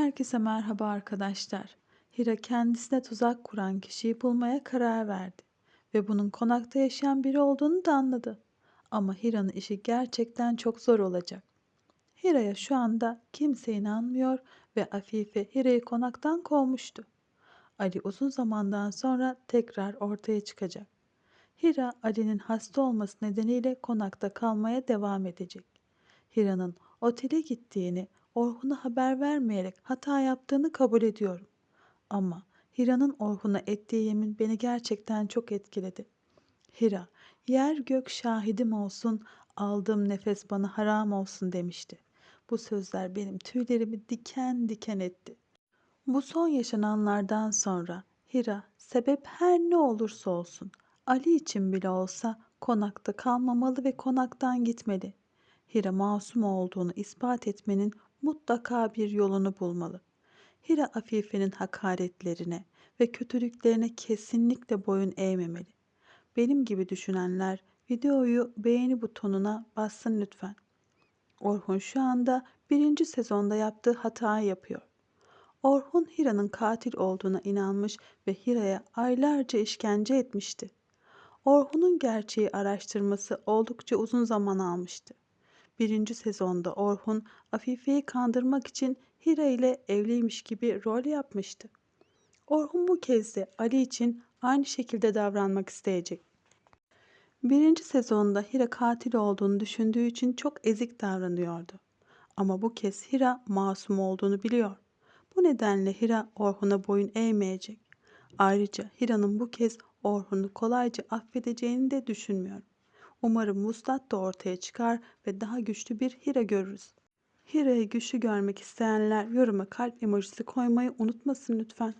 Herkese merhaba arkadaşlar. Hira kendisine tuzak kuran kişiyi bulmaya karar verdi ve bunun konakta yaşayan biri olduğunu da anladı. Ama Hira'nın işi gerçekten çok zor olacak. Hira'ya şu anda kimse inanmıyor ve Afife Hira'yı konaktan kovmuştu. Ali uzun zamandan sonra tekrar ortaya çıkacak. Hira Ali'nin hasta olması nedeniyle konakta kalmaya devam edecek. Hira'nın otele gittiğini, Orhun'a haber vermeyerek hata yaptığını kabul ediyorum. Ama Hira'nın Orhun'a ettiği yemin beni gerçekten çok etkiledi. Hira, yer gök şahidim olsun, aldığım nefes bana haram olsun demişti. Bu sözler benim tüylerimi diken diken etti. Bu son yaşananlardan sonra Hira sebep her ne olursa olsun Ali için bile olsa konakta kalmamalı ve konaktan gitmeli. Hira masum olduğunu ispat etmenin mutlaka bir yolunu bulmalı. Hira Afife'nin hakaretlerine ve kötülüklerine kesinlikle boyun eğmemeli. Benim gibi düşünenler videoyu beğeni butonuna bassın lütfen. Orhun şu anda birinci sezonda yaptığı hatayı yapıyor. Orhun Hira'nın katil olduğuna inanmış ve Hira'ya aylarca işkence etmişti. Orhun'un gerçeği araştırması oldukça uzun zaman almıştı. Birinci sezonda Orhun Afife'yi kandırmak için Hira ile evliymiş gibi rol yapmıştı. Orhun bu kez de Ali için aynı şekilde davranmak isteyecek. Birinci sezonda Hira katil olduğunu düşündüğü için çok ezik davranıyordu. Ama bu kez Hira masum olduğunu biliyor. Bu nedenle Hira Orhun'a boyun eğmeyecek. Ayrıca Hira'nın bu kez Orhun'u kolayca affedeceğini de düşünmüyorum. Umarım Vuslat da ortaya çıkar ve daha güçlü bir Hira görürüz. Hira'yı güçlü görmek isteyenler yoruma kalp emojisi koymayı unutmasın lütfen.